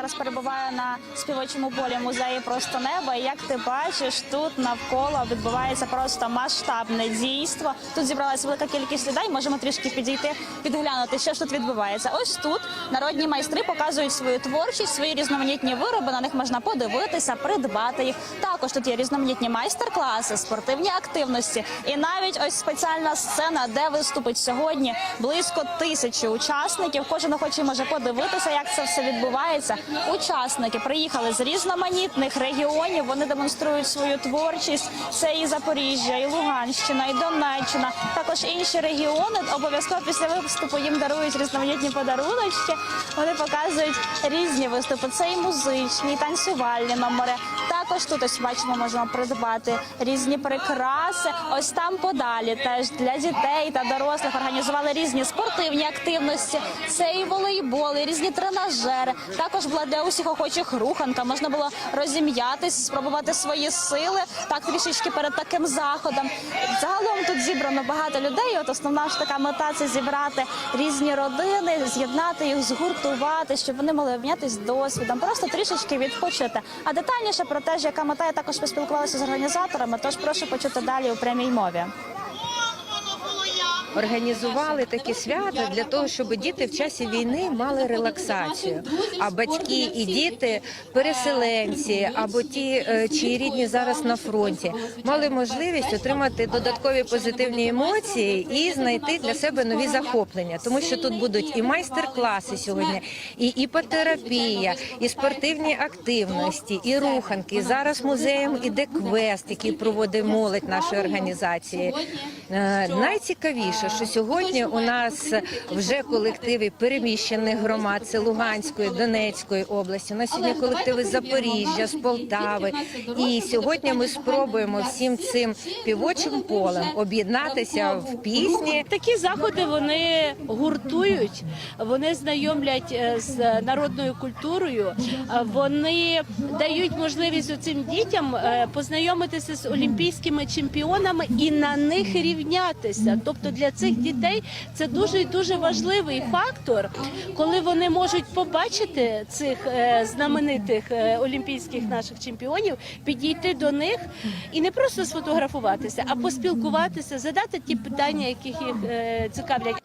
Зараз перебуваю на співочому полі музею просто неба. І як ти бачиш, тут навколо відбувається просто масштабне дійство. Тут зібралася велика кількість людей. Можемо трішки підійти, підглянути, що ж тут відбувається. Ось тут народні майстри показують свою творчість, свої різноманітні вироби. На них можна подивитися, придбати їх. Також тут є різноманітні майстер-класи, спортивні активності, і навіть ось спеціальна сцена, де виступить сьогодні близько тисячі учасників. Кожен охочий може подивитися, як це все відбувається. Учасники приїхали з різноманітних регіонів. Вони демонструють свою творчість. Це і Запоріжжя, і Луганщина, і Донеччина. Також інші регіони обов'язково після виступу їм дарують різноманітні подаруночки. Вони показують різні виступи. Це і музичні, і танцювальні номери. Також тут ось бачимо, можемо придбати різні прикраси. Ось там подалі теж для дітей та дорослих організували різні спортивні активності. Це і волейбол, і різні тренажери. Також була для усіх охочих руханка. Можна було розім'ятись, спробувати свої сили. Так трішечки перед таким заходом. Загалом тут зібрано багато людей. От основна ж така мета це зібрати різні родини, з'єднати їх, згуртувати, щоб вони могли обмінятись досвідом, просто трішечки відпочити. А детальніше про те, ж, яка мета, я також поспілкувалася з організаторами. Тож прошу почути далі у прямій мові. Організували такі свята для того, щоб діти в часі війни мали релаксацію. А батьки і діти, переселенці або ті, е, чиї рідні зараз на фронті, мали можливість отримати додаткові позитивні емоції і знайти для себе нові захоплення, тому що тут будуть і майстер-класи сьогодні, і іпотерапія, і спортивні активності, і руханки. Зараз музеєм іде квест, який проводить молодь нашої організації. Е, Найцікавіше, що сьогодні у нас вже колективи переміщених громад, це Луганської, Донецької області. У нас сьогодні колективи з Запоріжжя, з Полтави. І сьогодні ми спробуємо всім цим півочим полем об'єднатися в пісні. Такі заходи вони гуртують, вони знайомлять е, з народною культурою, вони дають можливість цим дітям е, познайомитися з олімпійськими чемпіонами і на них рівнятися. Тобто для цих дітей це дуже і дуже важливий фактор, коли вони можуть побачити цих е, знаменитих е, олімпійських наших чемпіонів, підійти до них і не просто сфотографуватися, а поспілкуватися, задати ті питання, яких їх е, цікавлять.